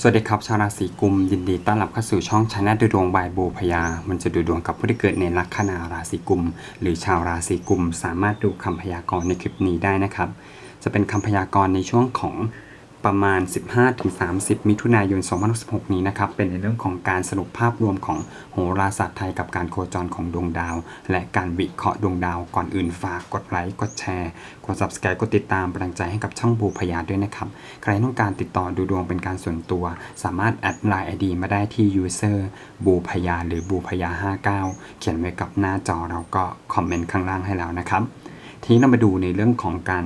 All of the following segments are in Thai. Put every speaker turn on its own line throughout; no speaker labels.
สวัสดีครับ ชาวราศีกุม ยินดีต้อนรับเข้าสู่ช่องชนะดูดวงบายบูพยา มันจะดูดวงกับผู้ที่เกิดในลัคนาราศีกุม หรือชาวราศีกุม สามารถดูคำพยากรณ์ในคลิปนี้ได้นะครับ จะเป็นคำพยากรณ์ในช่วงของ ประมาณ 15-30 มิถุนายน 2016 นี้นะครับ เป็นในเรื่องของการสรุปภาพรวมของโหราศาสตร์ไทยกับการโคจรของดวงดาว และการวิเคราะห์ดวงดาว ก่อนอื่นฝากกดไลค์ กดแชร์ กด subscribe กดติดตามกำลังใจให้กับช่องบูพยาด้วยนะครับ ใครต้องการติดต่อดูดวงเป็นการส่วนตัว สามารถแอดไลน์ ID มาได้ที่ user บูพยาหรือบูพยา59 เขียนไว้กับหน้าจอเราก็คอมเมนต์ข้างล่างให้แล้วนะครับ ทีนี้เรามาดูในเรื่องของการ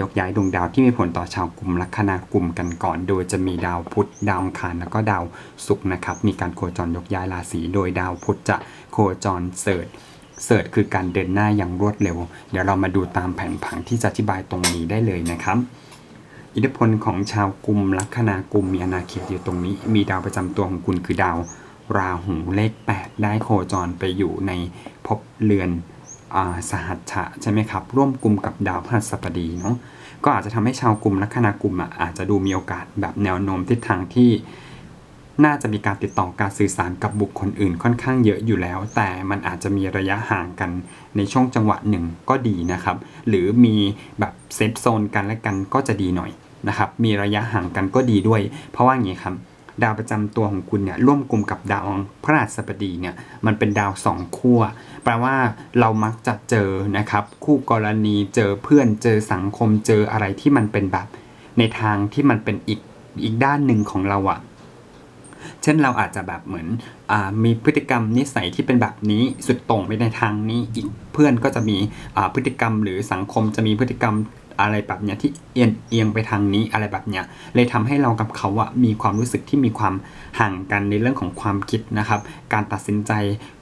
ยกย้ายดวงดาวที่มีผลต่อชาวกลุ่มลัคนา กลุ่มกันก่อน โดยจะมีดาวพุธดาวคารแล้วก็ดาวศุกร์นะครับ มีการโคจรยกย้ายราศีโดยดาวพุธจะโคจรเสริฐเสริฐคือการเดินหน้าอย่างรวดเร็ว เดี๋ยวเรามาดูตามแผนผังที่จะอธิบายตรงนี้ได้เลยนะครับ อิทธิพลของชาวกลุ่มลัคนา กลุ่มมีอาณาเขตอยู่ตรงนี้ มีดาวประจำตัวของคุณคือดาว ราหูเลข 8 ได้โคจรไปอยู่ในภพเรือน สหัชชะใช่ไหมครับ ร่วมกลุ่มกับดาวพฤหัสบดีเนาะก็อาจจะทำให้ชาวกลุ่มลัคนากลุ่มอะอาจจะดูมีโอกาสแบบแนวโน้มทิศทางที่ น่าจะมีการติดต่อการสื่อสารกับบุคคลอื่นค่อนข้างเยอะอยู่แล้ว แต่มันอาจจะมีระยะห่างกันในช่วงจังหวะหนึ่งก็ดีนะครับ หรือมีแบบเซฟโซนกันและกันก็จะดีหน่อยนะครับ มีระยะห่างกันก็ดีด้วย เพราะว่าอย่างนี้ครับ ดาวประจำตัวของคุณเนี่ยร่วมกลุ่มกับดาวพระราชบดีเนี่ยมันเป็นดาวสองขั้วแปลว่าเรามักจะเจอนะครับ คู่กรณีเจอเพื่อนเจอสังคมเจออะไรที่มันเป็นแบบในทางที่มันเป็นอีกอีกด้านหนึ่งของเราอะเช่นเราอาจจะแบบเหมือนอมีพฤติกรรมนิสัยที่เป็นแบบนี้สุดต่งไปในทางนี้อีกเพื่อนก็จะมีพฤติกรรมหรือสังคมจะมีพฤติกรรม อะไรแบบเนี้ยที่เอียงเอียงไปทางนี้อะไรแบบเนี้ยเลยทำให้เรากับเขาอะมีความรู้สึกที่มีความห่างกันในเรื่องของความคิดนะครับ การตัดสินใจ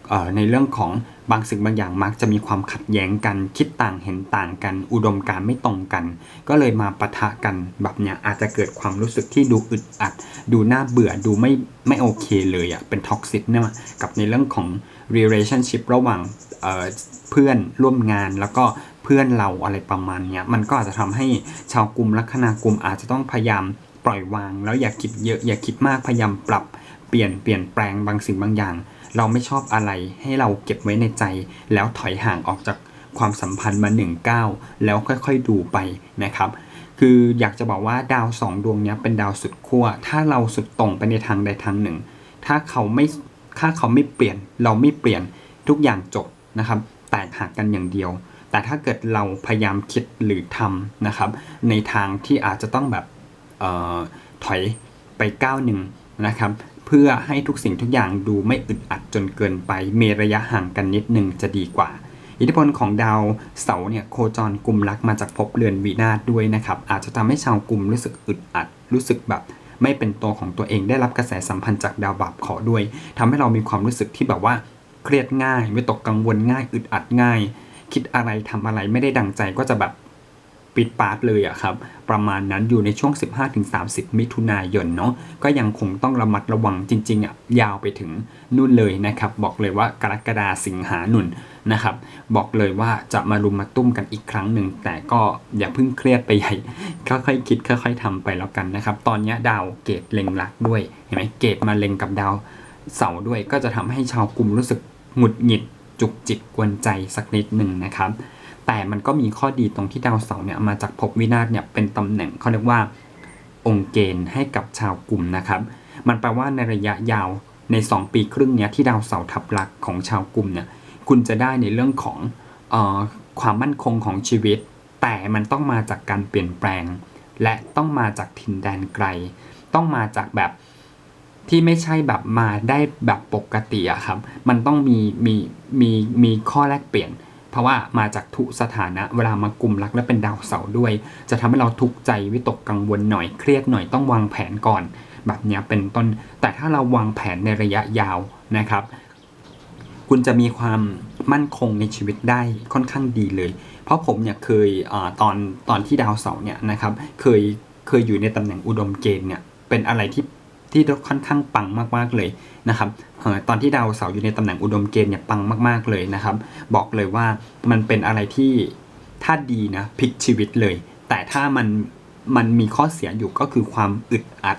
เอ่อในเรื่องของบางสิ่งบางอย่างมักจะมีความขัดแย้งกัน คิดต่างเห็นต่างกัน อุดมการไม่ตรงกัน ก็เลยมาปะทะกันแบบเนี้ยอาจจะเกิดความรู้สึกที่ดูอึดอัด ดูน่าเบื่อดูไม่ไม่โอเคเลยอะ่ะเป็นท็อกซิ c เนี่ยกับในเรื่องของ relationship ระหว่างเเพื่อนร่วมงานแล้วก็ พื่อนเราอะไรประมาณเนี้ยมันก็อาจจะทำให้ชาวกลุ่มลัคนากลุ่มอาจจะต้องพยายามปล่อยวาง แล้วอย่าคิดเยอะอย่าคิดมากพยายามปรับเปลี่ยนเปลี่ยนแปลงบางสิ่งบางอย่าง เราไม่ชอบอะไรให้เราเก็บไว้ในใจ แล้วถอยห่างออกจากความสัมพันธ์มาหนึ่งก้าวแล้วค่อยๆดูไปนะครับคืออยากจะบอกว่าดาวสองดวงนี้เป็นดาวสุดขั้ว ถ้าเราสุดตรงไปในทางใดทางหนึ่ง ถ้าเขาไม่ถ้าเขาไม่เปลี่ยน เราไม่เปลี่ยนทุกอย่างจบนะครับ แตกหักกันอย่างเดียว แต่ถ้าเกิดเราพยายามคิดหรือทำนะครับ ในทางที่อาจจะต้องแบบออถอยไปก้าวหนึ่งนะครับ เพื่อให้ทุกสิ่งทุกอย่างดูไม่อึดอัดจนเกินไปเมระยะห่างกันนิดหนึ่งจะดีกว่า อิทธิพลของดาวเสาร์เนี่ยโคจรกลุ่มรักมาจากภพเรือนวินาศด้วยนะครับ อาจจะทำให้ชาวกลุ่มรู้สึกอึดอัด รู้สึกแบบไม่เป็นตัวของตัวเองได้รับกระแสสัมพันธ์จากดาวบาปเคราะห์ด้วยทำให้เรามีความรู้สึกที่แบบว่าเครียดง่ายวิตกกังวลง่าย อึดอัดง่าย คิดอะไรทำอะไรไม่ได้ดังใจก็จะแบบปิดปาร์ตเลยอะครับ ประมาณนั้นอยู่ในช่วง 15-30 มิถุนายนเนาะก็ยังคงต้องระมัดระวังจริงๆอะยาวไปถึงนู่นเลยนะครับ บอกเลยว่ากรกฎาสิงหาหนุนนะครับ บอกเลยว่าจะมารุมมาตุ้มกันอีกครั้งหนึ่ง แต่ก็อย่าเพิ่งเครียดไปใหญ่ค่อยๆคิดค่อยๆทำไปแล้วกันนะครับ ตอนนี้ดาวเกตเล็งรักด้วยเห็นไหมเกตมาเล็งกับดาวเสาร์ด้วยก็จะทำให้ชาวกลุ่มรู้สึกหงุดหงิด จุกจิตกวนใจสักนิดหนึ่งนะครับ แต่มันก็มีข้อดีตรงที่ดาวเสาร์เนี่ยมาจากภพวินาศเนี่ยเป็นตำแหน่งเขาเรียกว่าองค์เกณฑ์ให้กับชาวกลุ่มนะครับ มันแปลว่าในระยะยาวใน 2 ปีครึ่งเนี้ยที่ดาวเสาร์ทับลักของชาวกลุ่มเนี่ยคุณจะได้ในเรื่องของออความมั่นคงของชีวิต แต่มันต้องมาจากการเปลี่ยนแปลง และต้องมาจากถิ่นแดนไกล ต้องมาจากแบบ ที่ไม่ใช่แบบมาได้แบบปกติอะครับ มันต้องมีมีมีมีข้อแลกเปลี่ยน เพราะว่ามาจากทุสถานะ เวลามากลุ่มรักและเป็นดาวเสาร์ด้วย จะทำให้เราทุกข์ใจวิตกกังวลหน่อยเครียดหน่อยต้องวางแผนก่อน แบบเนี้ยเป็นต้น แต่ถ้าเราวางแผนในระยะยาวนะครับ คุณจะมีความมั่นคงในชีวิตได้ค่อนข้างดีเลย เพราะผมเนี่ยเคยอตอนตอนที่ดาวเสาร์เนี่ยนะครับเคยเคยอยู่ในตำแหน่งอุดมเกณฑ์เนี่ยเป็นอะไรที่ ที่ค่อนข้างปังมากๆเลยนะครับเอ่อตอนที่ดาวเสาร์อยู่ในตำแหน่งอุดมเกณฑ์เนี่ยปังมากๆเลยนะครับ บอกเลยว่ามันเป็นอะไรที่ถ้าดีนะพลิกชีวิตเลย แต่ถ้ามันมันมีข้อเสียอยู่ก็คือความอึดอัด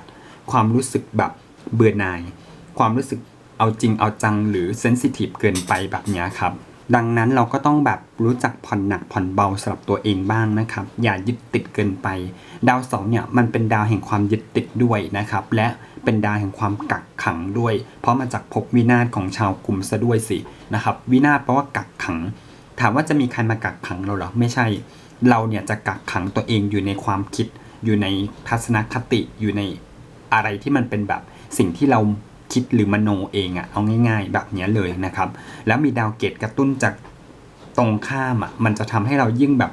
ความรู้สึกแบบเบื่อหน่าย ความรู้สึกเอาจริงเอาจังหรือเซนซิทีฟเกินไปแบบนี้ครับดังนั้นเราก็ต้องแบบรู้จักผ่อนหนักผ่อนเบาสำหรับตัวเองบ้างนะครับ อย่ายึดติดเกินไป ดาวเสาร์เนี่ยมันเป็นดาวแห่งความยึดติดด้วยนะครับ และ เป็นดาวแห่งความกักขังด้วย เพราะมาจากภพวินาศของชาวกลุ่มซะด้วยสินะครับ วินาศแปลว่ากักขัง ถามว่าจะมีใครมากักขังเราเหรอไม่ใช่ เราเนี่ยจะกักขังตัวเองอยู่ในความคิด อยู่ในทัศนคติอยู่ในอะไรที่มันเป็นแบบสิ่งที่เราคิดหรือมโนเองอะเอาง่าย ๆ แบบนี้เลยนะครับ แล้วมีดาวเกตกระตุ้นจากตรงข้ามอะมันจะทำให้เรายิ่งแบบ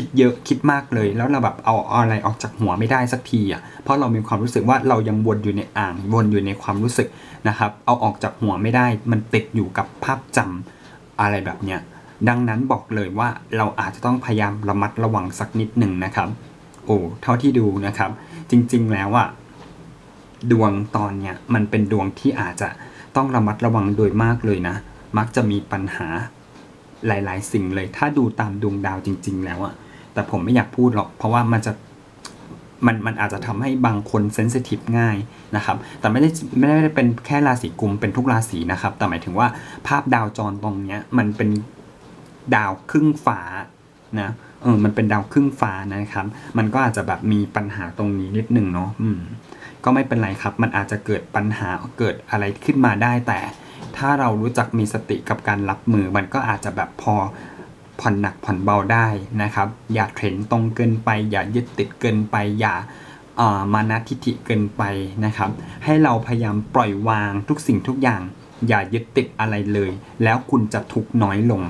คิดเยอะคิดมากเลย แล้วเราแบบเอาอะไรออกจากหัวไม่ได้สักทีอะเพราะเรามีความรู้สึกว่าเรายังวนอยู่ในอ่างวนอยู่ในความรู้สึกนะครับ เอาออกจากหัวไม่ได้ มันติดอยู่กับภาพจำอะไรแบบเนี้ยดังนั้นบอกเลยว่าเราอาจจะต้องพยายามระมัดระวังสักนิดหนึ่งนะครับ โอ้เท่าที่ดูนะครับ จริงๆแล้วอะดวงตอนเนี้ยมันเป็นดวงที่อาจจะต้องระมัดระวังโดยมากเลยนะ มักจะมีปัญหาหลาย ๆ สิ่งเลย ถ้าดูตามดวงดาวจริง ๆ แล้วอะ แต่ผมไม่อยากพูดหรอก เพราะว่ามันจะมันมันอาจจะทำให้บางคนเซนซิทีฟง่ายนะครับ แต่ไม่ได้ไม่ได้เป็นแค่ราศีกุมเป็นทุกราศีนะครับ แต่หมายถึงว่าภาพดาวจรตรงเนี้ยมันเป็นดาวครึ่งฟ้านะเออมันเป็นดาวครึ่งฟ้านะครับ มันก็อาจจะแบบมีปัญหาตรงนี้นิดหนึ่งเนาะอืมก็ไม่เป็นไรครับ มันอาจจะเกิดปัญหาเกิดอะไรขึ้นมาได้แต่ ถ้าเรารู้จักมีสติกับการรับมือ มันก็อาจจะแบบพอ ผ่อนหนักผ่อนเบาได้นะครับ อย่าเทรนตรงเกินไป อย่ายึดติดเกินไป อย่าเอ่อมานะทิฐิเกินไปนะครับ ให้เราพยายามปล่อยวางทุกสิ่งทุกอย่าง อย่ายึดติดอะไรเลย แล้วคุณจะทุกน้อยลง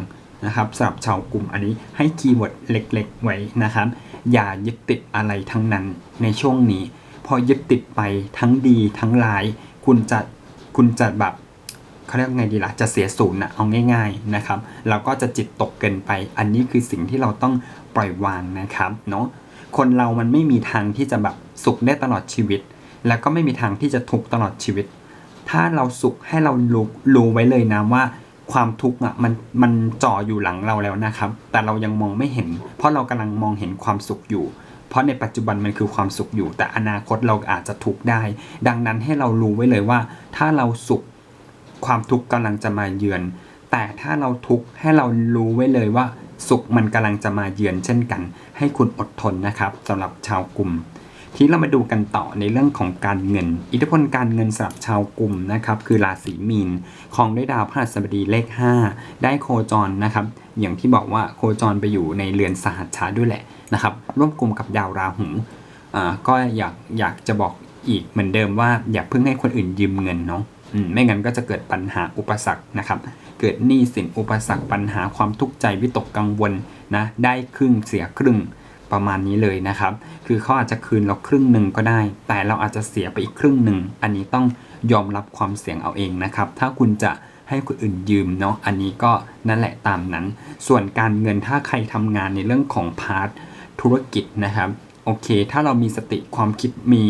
นะครับสำหรับชาวกลุ่มอันนี้ให้คีย์เวิร์ดเล็ก ๆ ไว้นะครับ อย่ายึดติดอะไรทั้งนั้นในช่วงนี้ พอยึดติดไปทั้งดีทั้งร้าย คุณจะคุณจะแบบ เขาเรียกไงดีล่ะ จะเสียศูนย์นะเอาง่าย ๆนะครับแล้วก็จะจิตตกเกินไป อันนี้คือสิ่งที่เราต้องปล่อยวางนะครับเนาะ คนเรามันไม่มีทางที่จะแบบสุขได้ตลอดชีวิต แล้วก็ไม่มีทางที่จะทุกข์ตลอดชีวิต ถ้าเราสุขให้เรารู้รู้ไว้เลยนะว่าความทุกข์อะมันมันจ่ออยู่หลังเราแล้วนะครับ แต่เรายังมองไม่เห็น เพราะเรากำลังมองเห็นความสุขอยู่ เพราะในปัจจุบันมันคือความสุขอยู่ แต่อนาคตเราอาจจะทุกข์ได้ ดังนั้นให้เรารู้ไว้เลยว่า ถ้าเราสุข ความทุกข์กำลังจะมาเยือน แต่ถ้าเราทุกข์ให้เรารู้ไว้เลยว่า สุขมันกำลังจะมาเยือนเช่นกัน ให้คุณอดทนนะครับสำหรับชาวกลุ่ม ทีนี้เรามาดูกันต่อในเรื่องของการเงิน อิทธิพลการเงินสำหรับชาวกลุ่มนะครับคือราศีมีนของด้วยดาวพฤหัสบดีเลข 5 ได้โคจรนะครับอย่างที่บอกว่าโคจรไปอยู่ในเรือนสหัชชาด้วยแหละนะครับร่วมกลุ่มกับดาวราหูอ่าก็อยากอยากจะบอกอีกเหมือนเดิมว่าอย่าเพิ่งให้คนอื่นยืมเงินเนาะ ไม่งั้นก็จะเกิดปัญหาอุปสรรคนะครับ เกิดหนี้สินอุปสรรคปัญหาความทุกข์ใจวิตกกังวลนะ ได้ครึ่งเสียครึ่งประมาณนี้เลยนะครับ คือเขาอาจจะคืนเราครึ่งหนึ่งก็ได้ แต่เราอาจจะเสียไปอีกครึ่งหนึ่ง อันนี้ต้องยอมรับความเสี่ยงเอาเองนะครับ ถ้าคุณจะให้คนอื่นยืมเนาะ อันนี้ก็นั่นแหละตามนั้น ส่วนการเงินถ้าใครทำงานในเรื่องของพาร์ทธุรกิจนะครับ โอเค ถ้าเรามีสติความคิดมี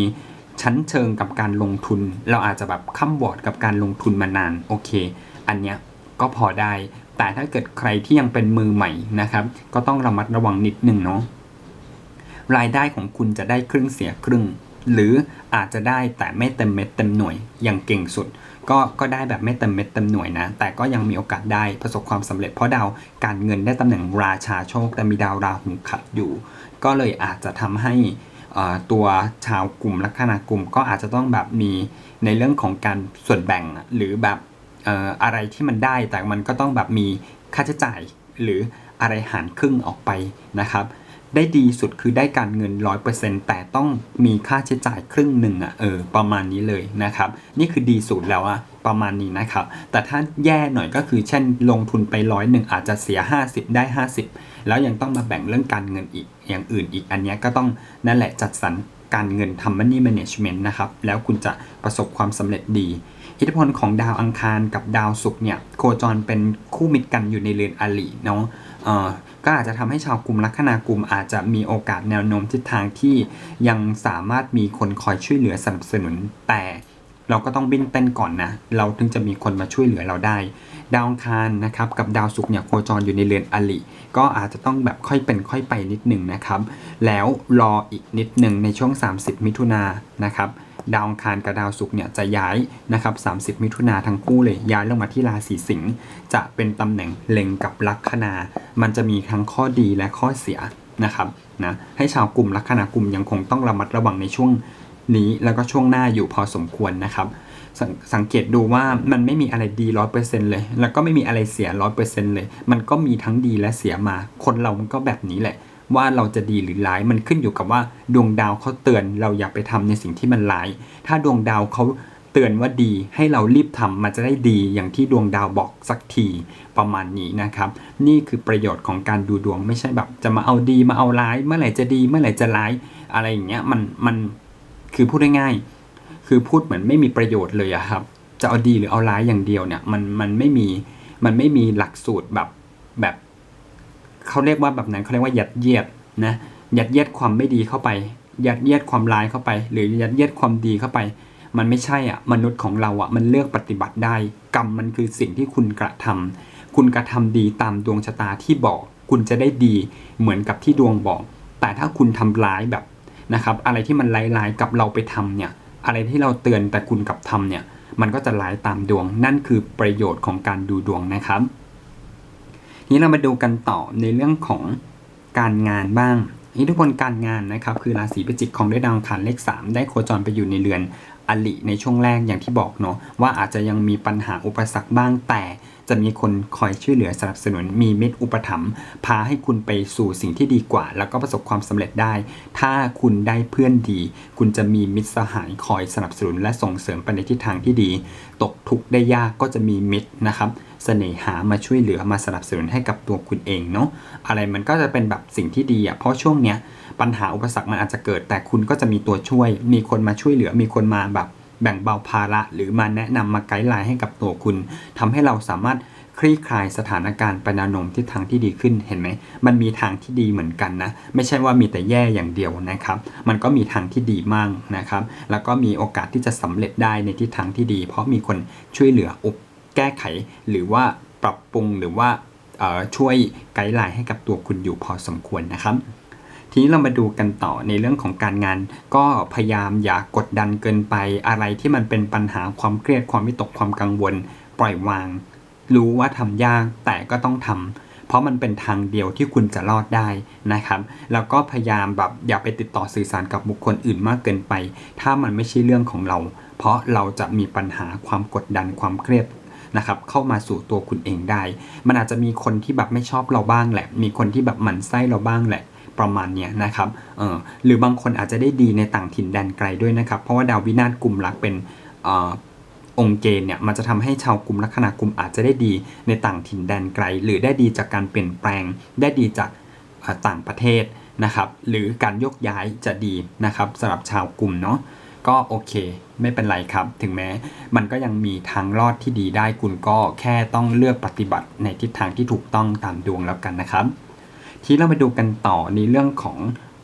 ชั้นเชิงกับการลงทุน เราอาจจะแบบข้ามบอดกับการลงทุนมานานโอเค อันเนี้ยก็พอได้ แต่ถ้าเกิดใครที่ยังเป็นมือใหม่นะครับ ก็ต้องระมัดระวังนิดนึงเนาะรายได้ของคุณจะได้ครึ่งเสียครึ่ง หรืออาจจะได้แต่ไม่เต็มเม็ดเต็มหน่วยอย่างเก่งสุด ก็ก็ได้แบบไม่เต็มเม็ดเต็มหน่วยนะ แต่ก็ยังมีโอกาสได้ประสบความสำเร็จเพราะดาวการเงินได้ตำแหน่งราชาโชคแต่มีดาวราหูขัดอยู่ ก็เลยอาจจะทำให้ ตัวชาวกลุ่มลัคนากลุ่มก็อาจจะต้องแบบมีในเรื่องของการส่วนแบ่งหรือแบบอะไรที่มันได้แต่มันก็ต้องแบบมีค่าใช้จ่ายหรืออะไรหารครึ่งออกไปนะครับ ได้ดีสุดคือได้การเงิน 100%แต่ต้องมีค่าใช้จ่ายครึ่งหนึ่งอะเออประมาณนี้เลยนะครับ นี่คือดีสุดแล้วอะ ประมาณนี้นะครับ แต่ถ้าแย่หน่อยก็คือเช่นลงทุนไปร้อยหนึ่งอาจจะเสีย 50 ได้ 50 แล้วยังต้องมาแบ่งเรื่องการเงินอีกอย่างอื่นอีกอันนี้ก็ต้องนั่นแหละจัดสรรการเงินทำ money management นะครับ แล้วคุณจะประสบความสำเร็จดี อิทธิพลของดาวอังคารกับดาวศุกร์เนี่ยโคจรเป็นคู่มิตรกันอยู่ในเรือนอลิเนาะเอ่อก็อาจจะทำให้ชาวกลุ่มลัคนากลุ่มอาจจะมีโอกาสแนวโน้มทิศทางที่ยังสามารถมีคนคอยช่วยเหลือสนับสนุนแต่ เราก็ต้องบิ้นเต้นก่อนนะ เราถึงจะมีคนมาช่วยเหลือเราได้ ดาวคารนะครับกับดาวศุกร์เนี่ยโคจรอยู่ในเรือนอลิ ก็อาจจะต้องแบบค่อยเป็นค่อยไปนิดหนึ่งนะครับ แล้วรออีกนิดหนึ่งในช่วง 30 มิถุนานนะครับดาวอังคารกับดาวศุกร์เนี่ยจะย้ายนะครับ 30 มิถุนาทั้งคู่เลยย้ายลงมาที่ราศีสิงห์จะเป็นตำแหน่งเล็งกับลัคนา มันจะมีทั้งข้อดีและข้อเสียนะครับนะให้ชาวกลุ่มลัคนากลุ่มยังคงต้องระมัดระวังในช่วง นี้แล้วก็ช่วงหน้าอยู่พอสมควรนะครับสสังเกตดูว่ามันไม่มีอะไรดีร้อยเปอร์เซ็นเลย แล้วก็ไม่มีอะไรเสียร้อยเปอร์เซ็นเลย มันก็มีทั้งดีและเสียมา คนเรามันก็แบบนี้แหละ ว่าเราจะดีหรือร้ายมันขึ้นอยู่กับว่าดวงดาวเขาเตือนเราอย่าไปทำในสิ่งที่มันร้าย ถ้าดวงดาวเขาเตือนว่าดีให้เรารีบทำมันจะได้ดีอย่างที่ดวงดาวบอกสักทีประมาณนี้นะครับ นี่คือประโยชน์ของการดูดวงไม่ใช่แบบ จะมาเอาดีมาเอาร้าย เมื่อไหร่จะดีเมื่อไหร่จะร้ายอะไรอย่างเงี้ยมันมัน คือพูดง่ายๆคือพูดเหมือนไม่มีประโยชน์เลยอะครับ จะเอาดีหรือเอาร้ายอย่างเดียวเนี่ยมันมันไม่มีมันไม่มีหลักสูตรแบบแบบเขาเรียกว่าแบบนั้นเขาเรียกว่ายัดเยียดนะยัดเยียดความไม่ดีเข้าไป ยัดเยียดความร้ายเข้าไป หรือยัดเยียดความดีเข้าไป มันไม่ใช่อะมนุษย์ของเราอะมันเลือกปฏิบัติได้ กรรมมันคือสิ่งที่คุณกระทำคุณกระทำดีตามดวงชะตาที่บอก คุณจะได้ดีเหมือนกับที่ดวงบอก แต่ถ้าคุณทำร้ายแบบ นะครับอะไรที่มันร้ายๆกับเราไปทำเนี่ยอะไรที่เราเตือนแต่คุณกับทำเนี่ยมันก็จะร้ายตามดวง นั่นคือประโยชน์ของการดูดวงนะครับทีนี้เรามาดูกันต่อในเรื่องของการงานบ้างนี่ทุกคนการงานนะครับคือราศีพิจิกของด้วยดาวอังคารเลข 3 ได้โคจรไปอยู่ในเรือน อลิในช่วงแรกอย่างที่บอกเนาะว่าอาจจะยังมีปัญหาอุปสรรคบ้างแต่จะมีคนคอยช่วยเหลือสนับสนุนมีมิตรอุปถัมภ์พาให้คุณไปสู่สิ่งที่ดีกว่า แล้วก็ประสบความสำเร็จได้ ถ้าคุณได้เพื่อนดี คุณจะมีมิตรสหายคอยสนับสนุนและส่งเสริมไปในทิศทางที่ดี ตกทุกข์ได้ยากก็จะมีมิตรนะครับ เสน่หามาช่วยเหลือมาสนับสนุนให้กับตัวคุณเองเนาะอะไรมันก็จะเป็นแบบสิ่งที่ดีอะเพราะช่วงเนี้ยปัญหาอุปสรรคมันอาจจะเกิด แต่คุณก็จะมีตัวช่วย มีคนมาช่วยเหลือมีคนมาแบบแบ่งเบาภาระ หรือมาแนะนำมาไกด์ไลน์ให้กับตัวคุณทำให้เราสามารถคลี่คลายสถานการณ์ไปนวโน้มทิศทางที่ดีขึ้นเห็นไหม มันมีทางที่ดีเหมือนกันนะ ไม่ใช่ว่ามีแต่แย่อย่างเดียวนะครับ มันก็มีทางที่ดีมากนะครับ แล้วก็มีโอกาสที่จะสำเร็จได้ในทิศทางที่ดี เพราะมีคนช่วยเหลืออุป แก้ไข หรือว่าปรับปรุงหรือว่าช่วยไกด์ไลน์ให้กับตัวคุณอยู่พอสมควรนะครับ ทีนี้เรามาดูกันต่อในเรื่องของการงาน ก็พยายามอย่ากกดดันเกินไปอะไรที่มันเป็นปัญหาความเครียดความวิตกความกังวล ปล่อยวาง รู้ว่าทำยากแต่ก็ต้องทำเพราะมันเป็นทางเดียวที่คุณจะรอดได้นะครับ แล้วก็พยายามแบบอย่าไปติดต่อสื่อสารกับบุคคลอื่นมากเกินไป ถ้ามันไม่ใช่เรื่องของเรา เพราะเราจะมีปัญหาความกดดันความเครียด นะครับเข้ามาสู่ตัวคุณเองได้ มันอาจจะมีคนที่แบบไม่ชอบเราบ้างแหละ มีคนที่แบบหมั่นไส้เราบ้างแหละประมาณเนี้ยนะครับเออหรือบางคนอาจจะได้ดีในต่างถิ่นแดนไกลด้วยนะครับ เพราะว่าดาววินาศกลุ่มรักเป็นอองค์เกณฑ์เนี่ยมันจะทำให้ชาวกลุ่มลัคนากลุ่มอาจจะได้ดีในต่างถิ่นแดนไกล หรือได้ดีจากการเปลี่ยนแปลง ได้ดีจากต่างประเทศนะครับ หรือการยกย้ายจะดีนะครับสำหรับชาวกลุ่มเนาะ ก็โอเค ไม่เป็นไรครับ ถึงแม้ มันก็ยังมีทางรอดที่ดีได้คุณก็แค่ต้องเลือกปฏิบัติในทิศทางที่ถูกต้องตามดวงแล้วกันนะครับ ทีนี้เรามาดูกันต่อในเรื่องของ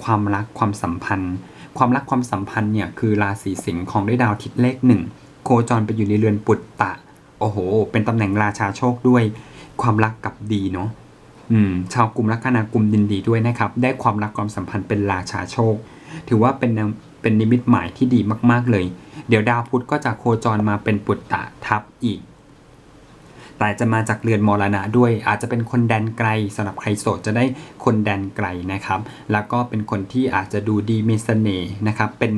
ความรักความสัมพันธ์ ความรักความสัมพันธ์เนี่ยคือราศีสิงห์ของด้วยดาวอาทิศเลขหนึ่งโคจรไปอยู่ในเรือนปุตตะ โอ้โห เป็นตำแหน่งราชาโชคด้วย ความรักกับดีเนาะอืมชาวกลุ่มลัคนากลุ่มดินดีด้วยนะครับ ได้ความรักความสัมพันธ์เป็นราชาโชค ถือว่าเป็น เป็นนิมิตหมายที่ดีมากๆเลย เดี๋ยวดาวพุธก็จะโคจรมาเป็นปุตตะทับอีก แต่จะมาจากเรือนมรณะด้วย อาจจะเป็นคนแดนไกลสำหรับใครโสดจะได้คนแดนไกลนะครับ แล้วก็เป็นคนที่อาจจะดูดีมีเสน่ห์นะครับ เป็น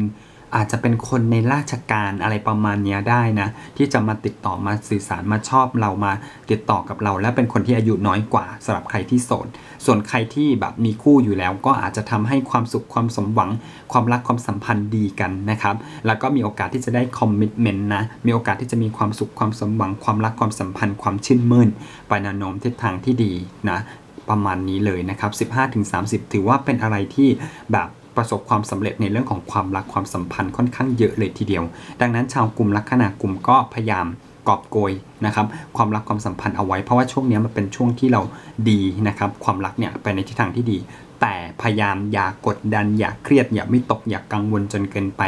อาจจะเป็นคนในราชการอะไรประมาณนี้ได้นะ ที่จะมาติดต่อมาสื่อสารมาชอบเรามาติดต่อกับเรา และเป็นคนที่อายุน้อยกว่าสำหรับใครที่โสด ส่วนใครที่แบบมีคู่อยู่แล้ว ก็อาจจะทำให้ความสุขความสมหวัง ความรักความสัมพันธ์ดีกันนะครับ แล้วก็มีโอกาสที่จะได้คอมมิชเมนต์นะ มีโอกาสที่จะมีความสุขความสมหวัง ความรักความสัมพันธ์ ความชื่นมื่นไปนวโน้มทิศทางที่ดีนะประมาณนี้เลยนะครับ 15-30 ถือว่าเป็นอะไรที่แบบ ประสบความสำเร็จในเรื่องของความรักความสัมพันธ์ค่อนข้างเยอะเลยทีเดียว ดังนั้นชาวกลุ่มลัคนากลุ่มก็พยายามกอบโกยนะครับความรักความสัมพันธ์เอาไว้เพราะว่าช่วงนี้มันเป็นช่วงที่เราดีนะครับความรักเนี่ยไปในทิศทางที่ดี แต่พยายามอย่ากกดดัน อย่าเครียด อย่าไม่ตกอย่ากังวลจนเกินไป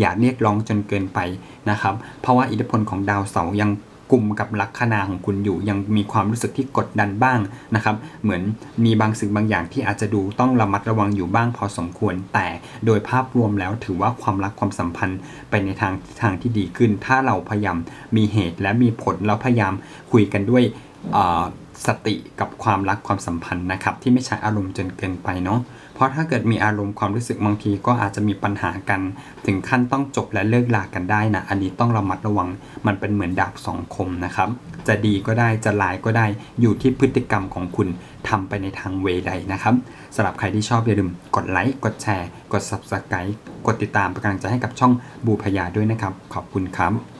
อย่าเรียกร้องจนเกินไปนะครับเพราะว่าอิทธิพลของดาวเสาร์ยัง กุมกับลัคนาของคุณอยู่ ยังมีความรู้สึกที่กดดันบ้างนะครับเหมือนมีบางสิ่งบางอย่างที่อาจจะดูต้องระมัดระวังอยู่บ้างพอสมควร แต่โดยภาพรวมแล้วถือว่าความรักความสัมพันธ์ไปในทางทางที่ดีขึ้น ถ้าเราพยายามมีเหตุและมีผลแล้วพยายามคุยกันด้วยสติกับความรักความสัมพันธ์นะครับที่ไม่ใช้อารมณ์จนเกินไปเนาะ เพราะถ้าเกิดมีอารมณ์ความรู้สึกบางทีก็อาจจะมีปัญหากัน ถึงขั้นต้องจบและเลิกลากันได้นะ อันนี้ต้องระมัดระวัง มันเป็นเหมือนดาบสองคมนะครับ จะดีก็ได้จะร้ายก็ได้ อยู่ที่พฤติกรรมของคุณทำไปในทางเวใดนะครับสำหรับใครที่ชอบอย่าลืมกดไลค์ กดแชร์ กด subscribe กดติดตามเป็นกำลังใจให้กับช่องบูพยาด้วยนะครับ ขอบคุณครับ